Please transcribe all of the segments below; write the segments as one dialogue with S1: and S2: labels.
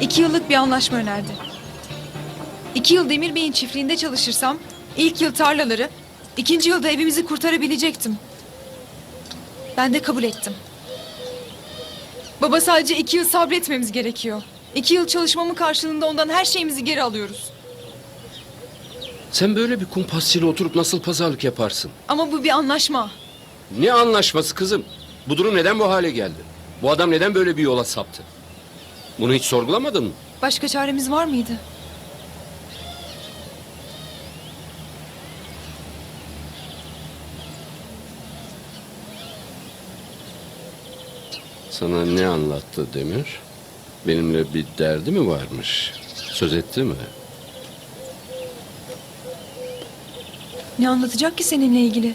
S1: İki yıllık bir anlaşma önerdi. İki yıl Demir Bey'in çiftliğinde çalışırsam ilk yıl tarlaları, ikinci yılda evimizi kurtarabilecektim. Ben de kabul ettim. Baba sadece iki yıl sabretmemiz gerekiyor. İki yıl çalışmamın karşılığında ondan her şeyimizi geri alıyoruz.
S2: Sen böyle bir kumpasçıyla oturup nasıl pazarlık yaparsın?
S1: Ama bu bir anlaşma.
S2: Ne anlaşması kızım? Bu durum neden bu hale geldi? Bu adam neden böyle bir yola saptı? Bunu hiç sorgulamadın mı?
S1: Başka çaremiz var mıydı?
S2: Sana ne anlattı Demir? Benimle bir derdi mi varmış? Söz etti mi?
S1: Ne anlatacak ki seninle ilgili?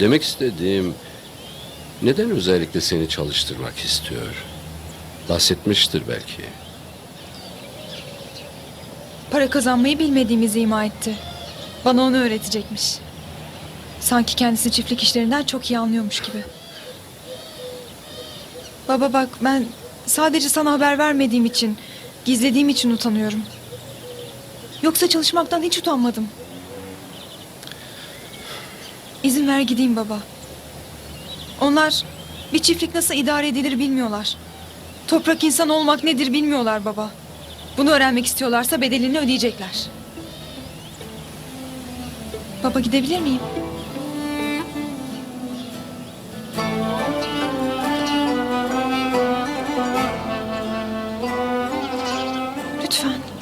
S2: Demek istediğim neden özellikle seni çalıştırmak istiyor? Bahsetmiştir belki.
S1: Para kazanmayı bilmediğimizi ima etti. Bana onu öğretecekmiş. Sanki kendisi çiftlik işlerinden çok iyi anlıyormuş gibi. Baba bak ben sadece sana haber vermediğim için, gizlediğim için utanıyorum. Yoksa çalışmaktan hiç utanmadım. İzin ver gideyim baba. Onlar bir çiftlik nasıl idare edilir bilmiyorlar. Toprak insan olmak nedir bilmiyorlar baba. Bunu öğrenmek istiyorlarsa bedelini ödeyecekler. Baba gidebilir miyim? Lütfen.